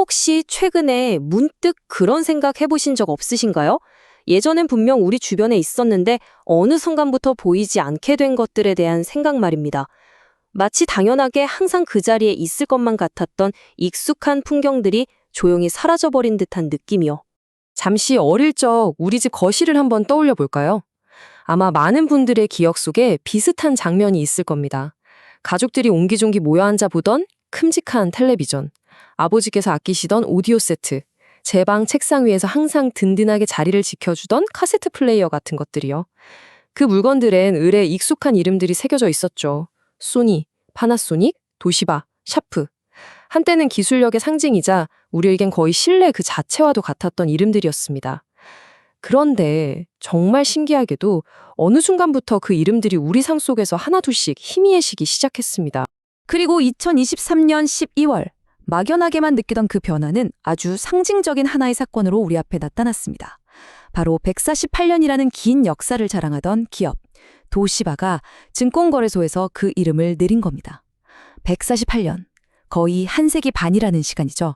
혹시 최근에 문득 그런 생각 해보신 적 없으신가요? 예전엔 분명 우리 주변에 있었는데 어느 순간부터 보이지 않게 된 것들에 대한 생각 말입니다. 마치 당연하게 항상 그 자리에 있을 것만 같았던 익숙한 풍경들이 조용히 사라져버린 듯한 느낌이요. 잠시 어릴 적 우리 집 거실을 한번 떠올려 볼까요? 아마 많은 분들의 기억 속에 비슷한 장면이 있을 겁니다. 가족들이 옹기종기 모여 앉아 보던 큼직한 텔레비전, 아버지께서 아끼시던 오디오 세트, 제 방 책상 위에서 항상 든든하게 자리를 지켜주던 카세트 플레이어 같은 것들이요. 그 물건들엔 을에 익숙한 이름들이 새겨져 있었죠. 소니, 파나소닉, 도시바, 샤프. 한때는 기술력의 상징이자 우리에겐 거의 신뢰 그 자체와도 같았던 이름들이었습니다. 그런데 정말 신기하게도 어느 순간부터 그 이름들이 우리 삶 속에서 하나둘씩 희미해지기 시작했습니다. 그리고 2023년 12월 막연하게만 느끼던 그 변화는 아주 상징적인 하나의 사건으로 우리 앞에 나타났습니다. 바로 148년이라는 긴 역사를 자랑하던 기업 도시바가 증권거래소에서 그 이름을 내린 겁니다. 148년. 거의 한 세기 반이라는 시간이죠.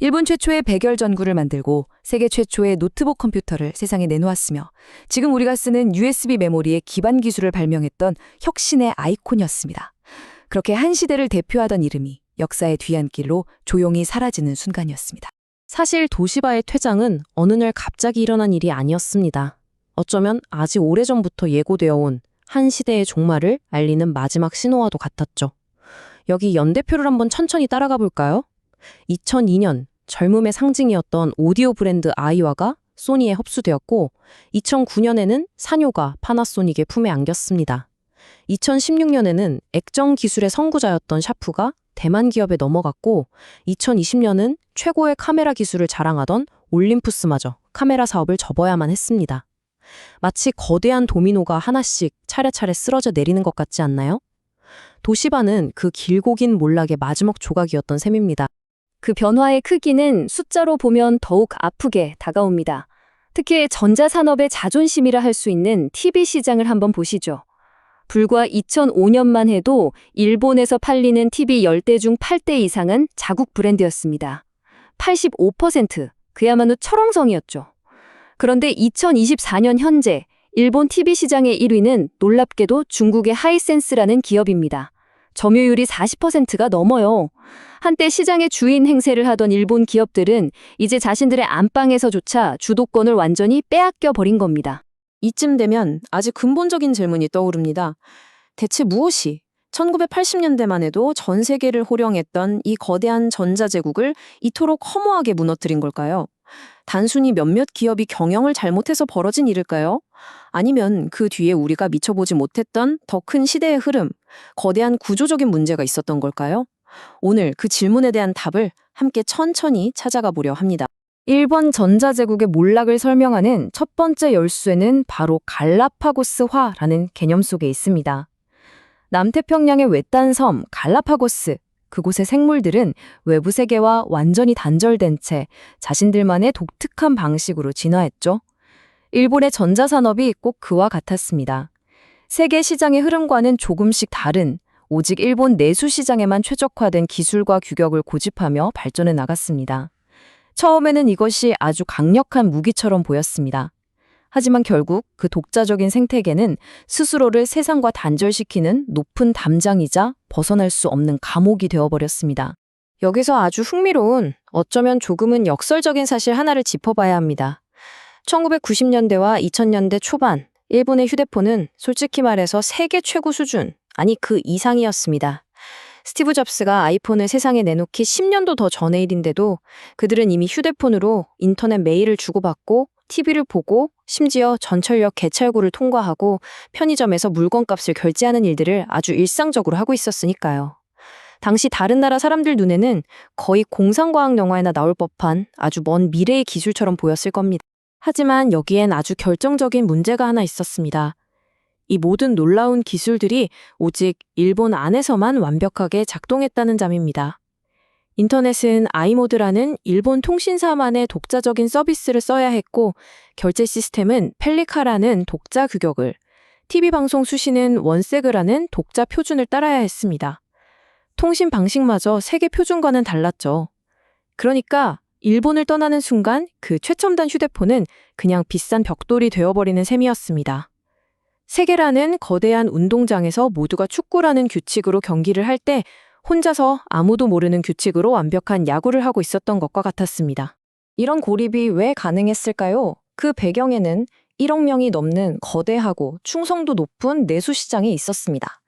일본 최초의 백열 전구를 만들고 세계 최초의 노트북 컴퓨터를 세상에 내놓았으며 지금 우리가 쓰는 USB 메모리의 기반 기술을 발명했던 혁신의 아이콘이었습니다. 그렇게 한 시대를 대표하던 이름이 역사의 뒤안길로 조용히 사라지는 순간이었습니다. 사실 도시바의 퇴장은 어느 날 갑자기 일어난 일이 아니었습니다. 어쩌면 아직 오래전부터 예고되어 온 한 시대의 종말을 알리는 마지막 신호와도 같았죠. 여기 연대표를 한번 천천히 따라가 볼까요? 2002년 젊음의 상징이었던 오디오 브랜드 아이와가 소니에 흡수되었고 2009년에는 사뇨가 파나소닉의 품에 안겼습니다. 2016년에는 액정 기술의 선구자였던 샤프가 대만 기업에 넘어갔고 2020년은 최고의 카메라 기술을 자랑하던 올림푸스마저 카메라 사업을 접어야만 했습니다. 마치 거대한 도미노가 하나씩 차례차례 쓰러져 내리는 것 같지 않나요? 도시바는 그 길고 긴 몰락의 마지막 조각이었던 셈입니다. 그 변화의 크기는 숫자로 보면 더욱 아프게 다가옵니다. 특히 전자산업의 자존심이라 할 수 있는 TV 시장을 한번 보시죠. 불과 2005년만 해도 일본에서 팔리는 TV 10대 중 8대 이상은 자국 브랜드였습니다. 85%, 그야말로 철옹성이었죠. 그런데 2024년 현재 일본 TV 시장의 1위는 놀랍게도 중국의 하이센스라는 기업입니다. 점유율이 40%가 넘어요. 한때 시장의 주인 행세를 하던 일본 기업들은 이제 자신들의 안방에서조차 주도권을 완전히 빼앗겨 버린 겁니다. 이쯤 되면 아주 근본적인 질문이 떠오릅니다. 대체 무엇이 1980년대만 해도 전 세계를 호령했던 이 거대한 전자제국을 이토록 허무하게 무너뜨린 걸까요? 단순히 몇몇 기업이 경영을 잘못해서 벌어진 일일까요? 아니면 그 뒤에 우리가 미쳐보지 못했던 더 큰 시대의 흐름, 거대한 구조적인 문제가 있었던 걸까요? 오늘 그 질문에 대한 답을 함께 천천히 찾아가 보려 합니다. 일본 전자제국의 몰락을 설명하는 첫 번째 열쇠는 바로 갈라파고스화라는 개념 속에 있습니다. 남태평양의 외딴 섬 갈라파고스, 그곳의 생물들은 외부 세계와 완전히 단절된 채 자신들만의 독특한 방식으로 진화했죠. 일본의 전자산업이 꼭 그와 같았습니다. 세계 시장의 흐름과는 조금씩 다른 오직 일본 내수 시장에만 최적화된 기술과 규격을 고집하며 발전해 나갔습니다. 처음에는 이것이 아주 강력한 무기처럼 보였습니다. 하지만 결국 그 독자적인 생태계는 스스로를 세상과 단절시키는 높은 담장이자 벗어날 수 없는 감옥이 되어버렸습니다. 여기서 아주 흥미로운, 어쩌면 조금은 역설적인 사실 하나를 짚어봐야 합니다. 1990년대와 2000년대 초반, 일본의 휴대폰은 솔직히 말해서 세계 최고 수준, 아니 그 이상이었습니다. 스티브 잡스가 아이폰을 세상에 내놓기 10년도 더 전의 일인데도 그들은 이미 휴대폰으로 인터넷 메일을 주고받고 TV를 보고 심지어 전철역 개찰구를 통과하고 편의점에서 물건값을 결제하는 일들을 아주 일상적으로 하고 있었으니까요. 당시 다른 나라 사람들 눈에는 거의 공상과학 영화에나 나올 법한 아주 먼 미래의 기술처럼 보였을 겁니다. 하지만 여기엔 아주 결정적인 문제가 하나 있었습니다. 이 모든 놀라운 기술들이 오직 일본 안에서만 완벽하게 작동했다는 점입니다. 인터넷은 아이모드라는 일본 통신사만의 독자적인 서비스를 써야 했고, 결제 시스템은 펠리카라는 독자 규격을, TV 방송 수신은 원세그라는 독자 표준을 따라야 했습니다. 통신 방식마저 세계 표준과는 달랐죠. 그러니까 일본을 떠나는 순간 그 최첨단 휴대폰은 그냥 비싼 벽돌이 되어버리는 셈이었습니다. 세계라는 거대한 운동장에서 모두가 축구라는 규칙으로 경기를 할 때 혼자서 아무도 모르는 규칙으로 완벽한 야구를 하고 있었던 것과 같았습니다. 이런 고립이 왜 가능했을까요? 그 배경에는 1억 명이 넘는 거대하고 충성도 높은 내수 시장이 있었습니다.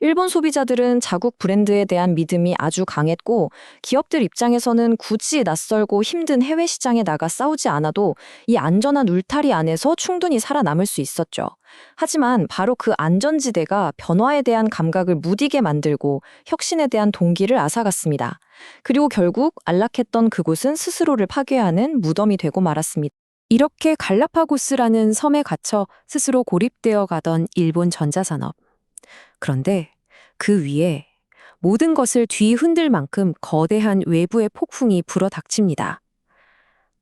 일본 소비자들은 자국 브랜드에 대한 믿음이 아주 강했고 기업들 입장에서는 굳이 낯설고 힘든 해외 시장에 나가 싸우지 않아도 이 안전한 울타리 안에서 충분히 살아남을 수 있었죠. 하지만 바로 그 안전지대가 변화에 대한 감각을 무디게 만들고 혁신에 대한 동기를 앗아갔습니다. 그리고 결국 안락했던 그곳은 스스로를 파괴하는 무덤이 되고 말았습니다. 이렇게 갈라파고스라는 섬에 갇혀 스스로 고립되어 가던 일본 전자산업. 그런데 그 위에 모든 것을 뒤흔들 만큼 거대한 외부의 폭풍이 불어닥칩니다.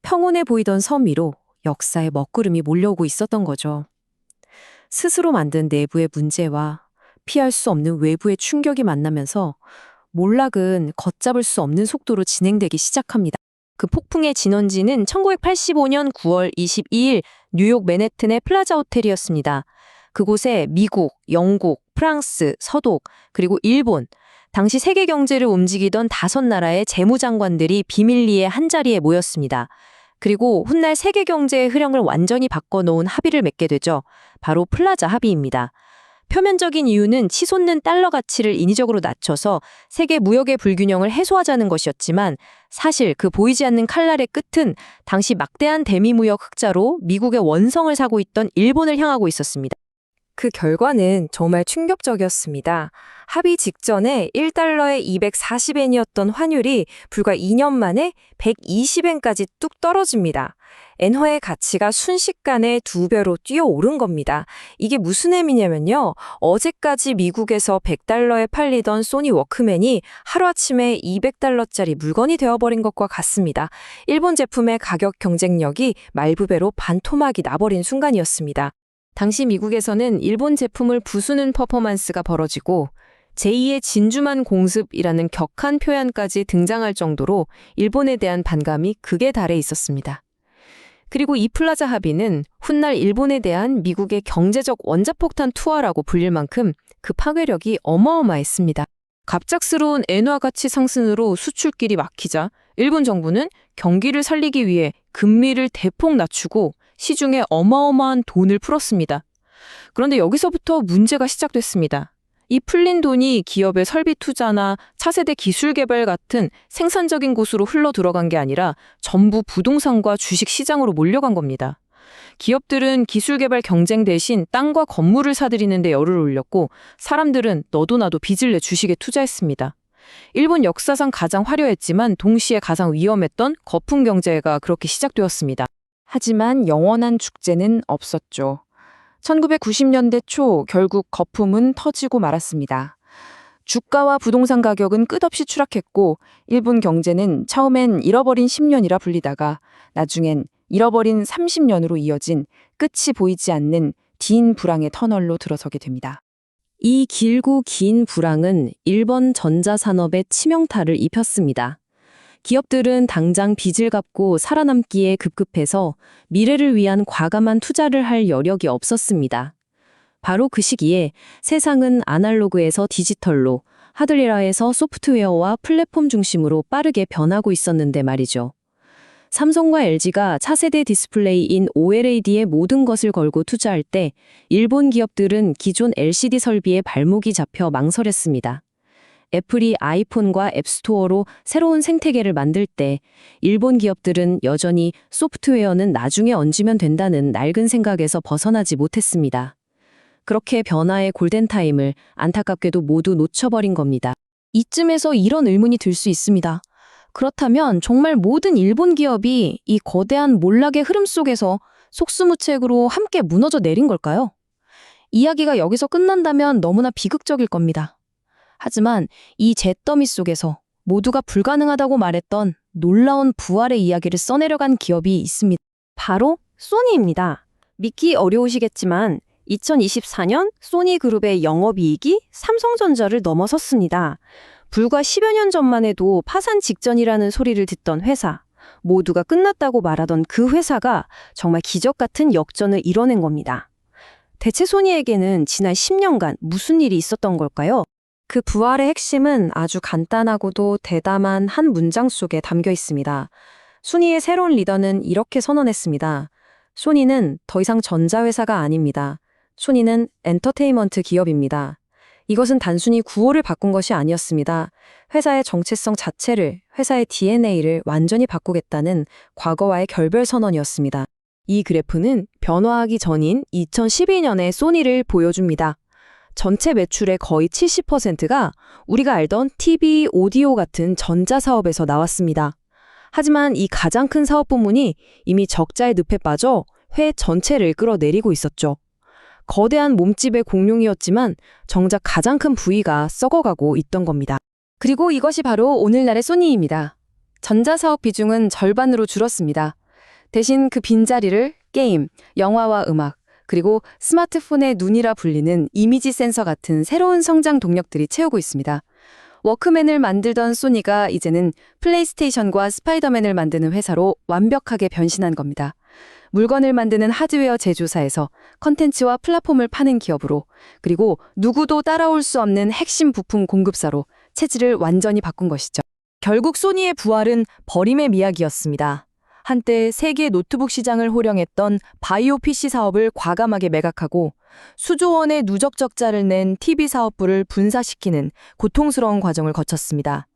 평온해 보이던 섬 위로 역사의 먹구름이 몰려오고 있었던 거죠. 스스로 만든 내부의 문제와 피할 수 없는 외부의 충격이 만나면서 몰락은 걷잡을 수 없는 속도로 진행되기 시작합니다. 그 폭풍의 진원지는 1985년 9월 22일 뉴욕 맨해튼의 플라자 호텔이었습니다. 그곳에 미국, 영국, 프랑스, 서독, 그리고 일본, 당시 세계 경제를 움직이던 다섯 나라의 재무장관들이 비밀리에 한자리에 모였습니다. 그리고 훗날 세계 경제의 흐름을 완전히 바꿔놓은 합의를 맺게 되죠. 바로 플라자 합의입니다. 표면적인 이유는 치솟는 달러 가치를 인위적으로 낮춰서 세계 무역의 불균형을 해소하자는 것이었지만 사실 그 보이지 않는 칼날의 끝은 당시 막대한 대미무역 흑자로 미국의 원성을 사고 있던 일본을 향하고 있었습니다. 그 결과는 정말 충격적이었습니다. 합의 직전에 1달러에 240엔이었던 환율이 불과 2년 만에 120엔까지 뚝 떨어집니다. 엔화의 가치가 순식간에 두 배로 뛰어오른 겁니다. 이게 무슨 의미냐면요. 어제까지 미국에서 100달러에 팔리던 소니 워크맨이 하루아침에 200달러짜리 물건이 되어버린 것과 같습니다. 일본 제품의 가격 경쟁력이 말부배로 반토막이 나버린 순간이었습니다. 당시 미국에서는 일본 제품을 부수는 퍼포먼스가 벌어지고 제2의 진주만 공습이라는 격한 표현까지 등장할 정도로 일본에 대한 반감이 극에 달해 있었습니다. 그리고 이 플라자 합의는 훗날 일본에 대한 미국의 경제적 원자폭탄 투하라고 불릴 만큼 그 파괴력이 어마어마했습니다. 갑작스러운 엔화 가치 상승으로 수출길이 막히자 일본 정부는 경기를 살리기 위해 금리를 대폭 낮추고 시중에 어마어마한 돈을 풀었습니다. 그런데 여기서부터 문제가 시작됐습니다. 이 풀린 돈이 기업의 설비 투자나 차세대 기술 개발 같은 생산적인 곳으로 흘러 들어간 게 아니라 전부 부동산과 주식 시장으로 몰려간 겁니다. 기업들은 기술 개발 경쟁 대신 땅과 건물을 사들이는데 열을 올렸고 사람들은 너도 나도 빚을 내 주식에 투자했습니다. 일본 역사상 가장 화려했지만 동시에 가장 위험했던 거품 경제가 그렇게 시작되었습니다. 하지만 영원한 축제는 없었죠. 1990년대 초 결국 거품은 터지고 말았습니다. 주가와 부동산 가격은 끝없이 추락했고 일본 경제는 처음엔 잃어버린 10년이라 불리다가 나중엔 잃어버린 30년으로 이어진 끝이 보이지 않는 긴 불황의 터널로 들어서게 됩니다. 이 길고 긴 불황은 일본 전자산업에 치명타를 입혔습니다. 기업들은 당장 빚을 갚고 살아남기에 급급해서 미래를 위한 과감한 투자를 할 여력이 없었습니다. 바로 그 시기에 세상은 아날로그에서 디지털로, 하드웨어에서 소프트웨어와 플랫폼 중심으로 빠르게 변하고 있었는데 말이죠. 삼성과 LG가 차세대 디스플레이인 OLED에 모든 것을 걸고 투자할 때 일본 기업들은 기존 LCD 설비에 발목이 잡혀 망설였습니다. 애플이 아이폰과 앱스토어로 새로운 생태계를 만들 때 일본 기업들은 여전히 소프트웨어는 나중에 얹으면 된다는 낡은 생각에서 벗어나지 못했습니다. 그렇게 변화의 골든타임을 안타깝게도 모두 놓쳐버린 겁니다. 이쯤에서 이런 의문이 들 수 있습니다. 그렇다면 정말 모든 일본 기업이 이 거대한 몰락의 흐름 속에서 속수무책으로 함께 무너져 내린 걸까요? 이야기가 여기서 끝난다면 너무나 비극적일 겁니다. 하지만 이 잿더미 속에서 모두가 불가능하다고 말했던 놀라운 부활의 이야기를 써내려간 기업이 있습니다. 바로 소니입니다. 믿기 어려우시겠지만 2024년 소니 그룹의 영업이익이 삼성전자를 넘어섰습니다. 불과 10여 년 전만 해도 파산 직전이라는 소리를 듣던 회사, 모두가 끝났다고 말하던 그 회사가 정말 기적 같은 역전을 이뤄낸 겁니다. 대체 소니에게는 지난 10년간 무슨 일이 있었던 걸까요? 그 부활의 핵심은 아주 간단하고도 대담한 한 문장 속에 담겨 있습니다. 소니의 새로운 리더는 이렇게 선언했습니다. 소니는 더 이상 전자회사가 아닙니다. 소니는 엔터테인먼트 기업입니다. 이것은 단순히 구호를 바꾼 것이 아니었습니다. 회사의 정체성 자체를, 회사의 DNA를 완전히 바꾸겠다는 과거와의 결별 선언이었습니다. 이 그래프는 변화하기 전인 2012년의 소니를 보여줍니다. 전체 매출의 거의 70%가 우리가 알던 TV, 오디오 같은 전자사업에서 나왔습니다. 하지만 이 가장 큰 사업 부문이 이미 적자의 늪에 빠져 회 전체를 끌어내리고 있었죠. 거대한 몸집의 공룡이었지만 정작 가장 큰 부위가 썩어가고 있던 겁니다. 그리고 이것이 바로 오늘날의 소니입니다. 전자사업 비중은 절반으로 줄었습니다. 대신 그 빈자리를 게임, 영화와 음악, 그리고 스마트폰의 눈이라 불리는 이미지 센서 같은 새로운 성장 동력들이 채우고 있습니다. 워크맨을 만들던 소니가 이제는 플레이스테이션과 스파이더맨을 만드는 회사로 완벽하게 변신한 겁니다. 물건을 만드는 하드웨어 제조사에서 컨텐츠와 플랫폼을 파는 기업으로 그리고 누구도 따라올 수 없는 핵심 부품 공급사로 체질을 완전히 바꾼 것이죠. 결국 소니의 부활은 버림의 미학이었습니다. 한때 세계 노트북 시장을 호령했던 바이오 PC 사업을 과감하게 매각하고 수조 원의 누적 적자를 낸 TV 사업부를 분사시키는 고통스러운 과정을 거쳤습니다.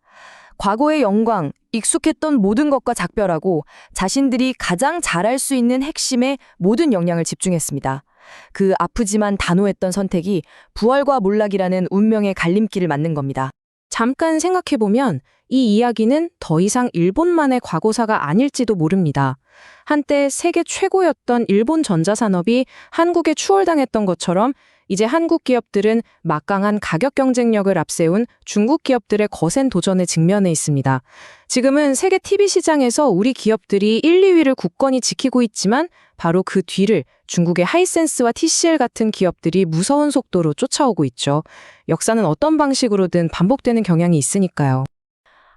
과거의 영광, 익숙했던 모든 것과 작별하고 자신들이 가장 잘할 수 있는 핵심에 모든 역량을 집중했습니다. 그 아프지만 단호했던 선택이 부활과 몰락이라는 운명의 갈림길을 맞는 겁니다. 잠깐 생각해보면 이 이야기는 더 이상 일본만의 과거사가 아닐지도 모릅니다. 한때 세계 최고였던 일본 전자산업이 한국에 추월당했던 것처럼 이제 한국 기업들은 막강한 가격 경쟁력을 앞세운 중국 기업들의 거센 도전에 직면해 있습니다. 지금은 세계 TV 시장에서 우리 기업들이 1, 2위를 굳건히 지키고 있지만 바로 그 뒤를 중국의 하이센스와 TCL 같은 기업들이 무서운 속도로 쫓아오고 있죠. 역사는 어떤 방식으로든 반복되는 경향이 있으니까요.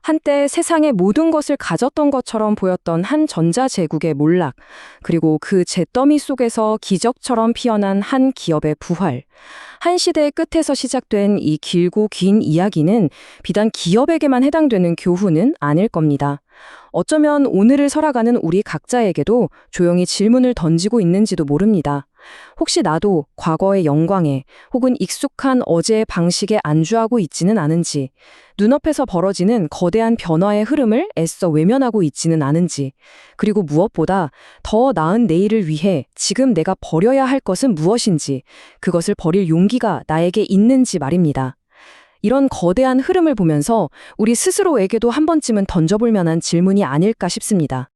한때 세상의 모든 것을 가졌던 것처럼 보였던 한 전자제국의 몰락, 그리고 그 잿더미 속에서 기적처럼 피어난 한 기업의 부활. 한 시대의 끝에서 시작된 이 길고 긴 이야기는 비단 기업에게만 해당되는 교훈은 아닐 겁니다. 어쩌면 오늘을 살아가는 우리 각자에게도 조용히 질문을 던지고 있는지도 모릅니다. 혹시 나도 과거의 영광에 혹은 익숙한 어제의 방식에 안주하고 있지는 않은지, 눈앞에서 벌어지는 거대한 변화의 흐름을 애써 외면하고 있지는 않은지, 그리고 무엇보다 더 나은 내일을 위해 지금 내가 버려야 할 것은 무엇인지, 그것을 버릴 용기가 나에게 있는지 말입니다. 이런 거대한 흐름을 보면서 우리 스스로에게도 한 번쯤은 던져볼 만한 질문이 아닐까 싶습니다.